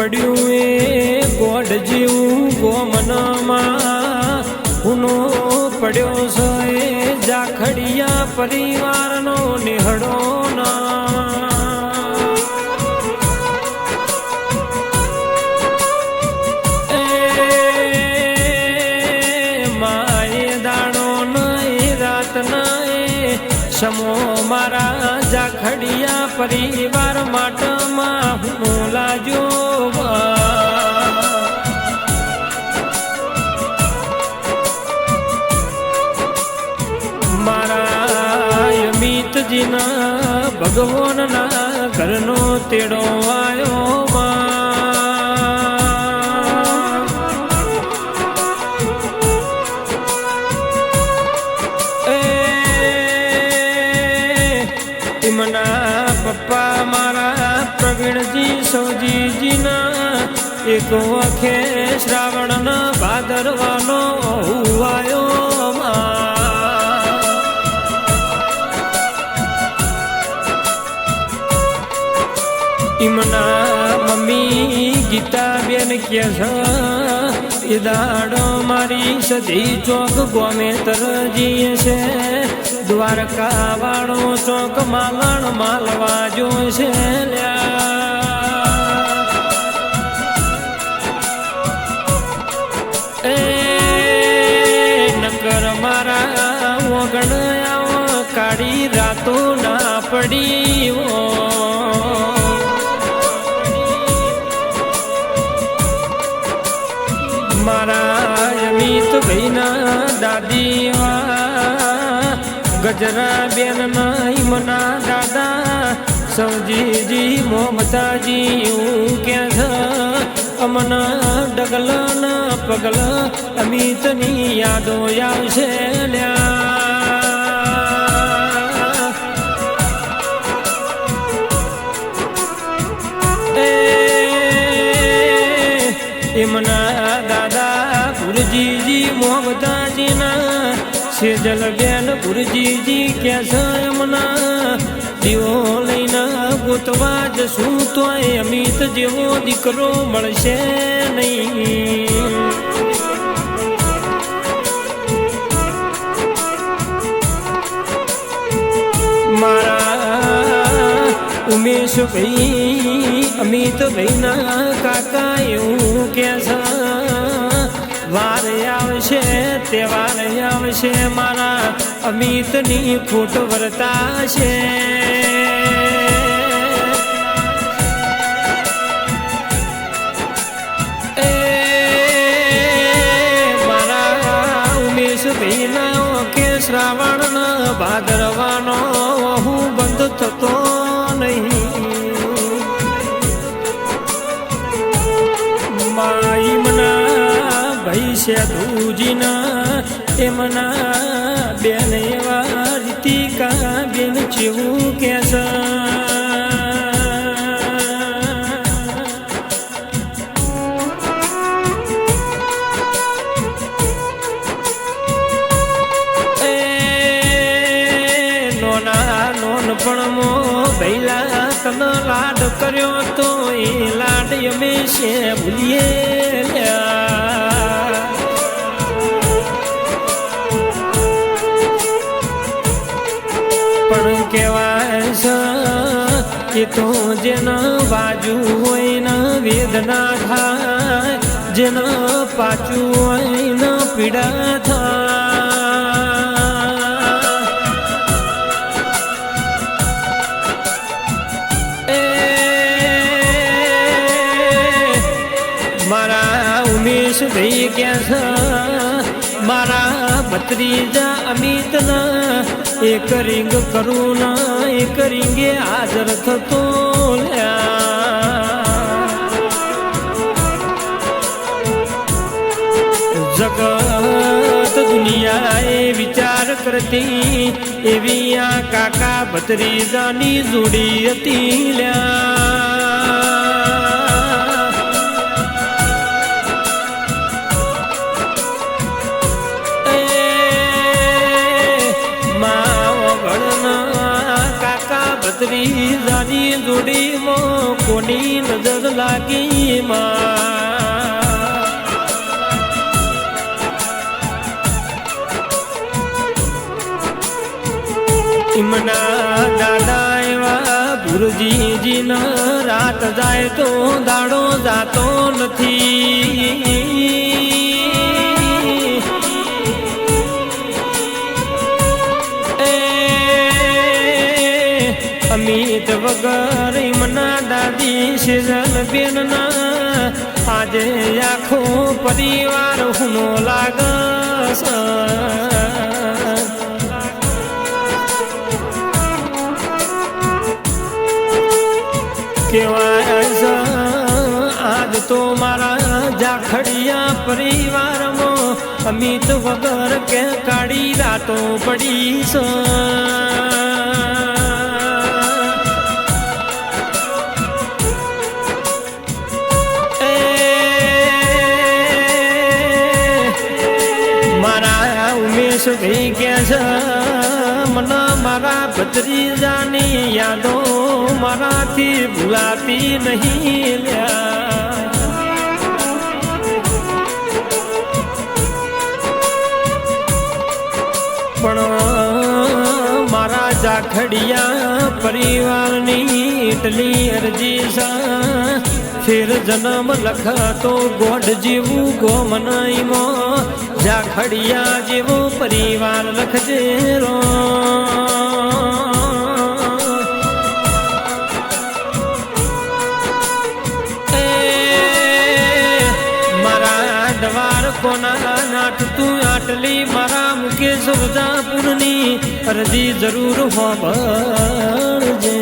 પડ્યું એ ગોડ જેવું ગોમનામાં. કુનો પડ્યો છે એ જાખડિયા પરિવારનો નિહળો ના. સમો મારા પરિવાર માટમાં હું લાજો મારા મિતજીના ભગવાનના ઘરનો તેડો આવ્યો સૌજીજીના એક વખે શ્રાવણના ભાદરવાનો હુવાયો ઇમના મમ્મી ગીતાબેન કે છે દાડો મારી સધી ચોક ગોમે તરજીએ છે. દ્વારકા વાળો ચોક માલણ માલવા જોશે લ્યા. એ નકર મારા ઓગણ કાઢી રાતો ના પડી મારા અમિત ભાઈના દાદીવા ગજરા બેન મના દાદા સૌજીજી મોમતાજી, હું કે છે અમના ડગલ ના પગલ અમિતની યાદો આવશે એમના દાદા ગુરુજીજી મોહમ્મદાજીના સેજલ બેન ગુરુજીજી કે છે એમના. દીવો લઈને ગોતવા જશું તોય અમિત જેવો દીકરો મળશે નહીં. મારા ઉમેશ ભાઈ, અમિત ભાઈના કાકા એવું કે વાર આવશે, તહેવાર આવશે મારા અમિતની ખોટ વર્તા છે એ મારા ઉમેશ ભાઈના કે શ્રાવણ ભાદરવાનો હું બંધ થતો નહીં. માઈમના ભાઈ છે ધુજીના એમના બેન એવા રીતિકા બેન જેવું કે છે એ નોના નોનપણમો ભૈલા તન લાડ કર્યો તો એ લાડ અમે છે ભૂલીએ લ્યા. પણ કહેવાય છે કે તો જેના બાજુ હોય ને વેદના થાય, જેના પાછું હોય ને પીડા થાય. મારા ઉમેશ ભાઈ ક્યાં છે? મારા ભત્રીજા અમિત એક રિંગ કરું ના એક રિંગે હાજર થતો જગત દુનિયાએ વિચાર કરતી એવી આ કાકા ભત્રીજાની જોડી હતી લ્યા. મારી જોડીમાં કોની નજર લાગી માં ઇમના દાદા એવા ગુરુજીજીના રાત જાય તો દાડો જાતો નથી વગર મના દાદી સિઝન બેનના. આજે આખો પરિવાર હુનો લાગસ. કેવાય આજ તો મારા જાખડિયા પરિવારમાં અમિત વગર કે કાળી રાતો પડી છે ભાઈ કે છે? મને મારા ભત્રીજાની યાદો મારાથી ભૂલાતી નહીં લ્યા. પણ મારા જાખડિયા પરિવારની એટલી અરજી સા. ફેર જન્મ લખતો ગોઢ જેવું ગોમનાઈમાં જાખડિયા જેવો પરિવાર લખજે રો. મારા દ્વાર કોના નાટ તું આટલી મારા મુકેશ વજાપુરની અરજી જરૂર હોબળજે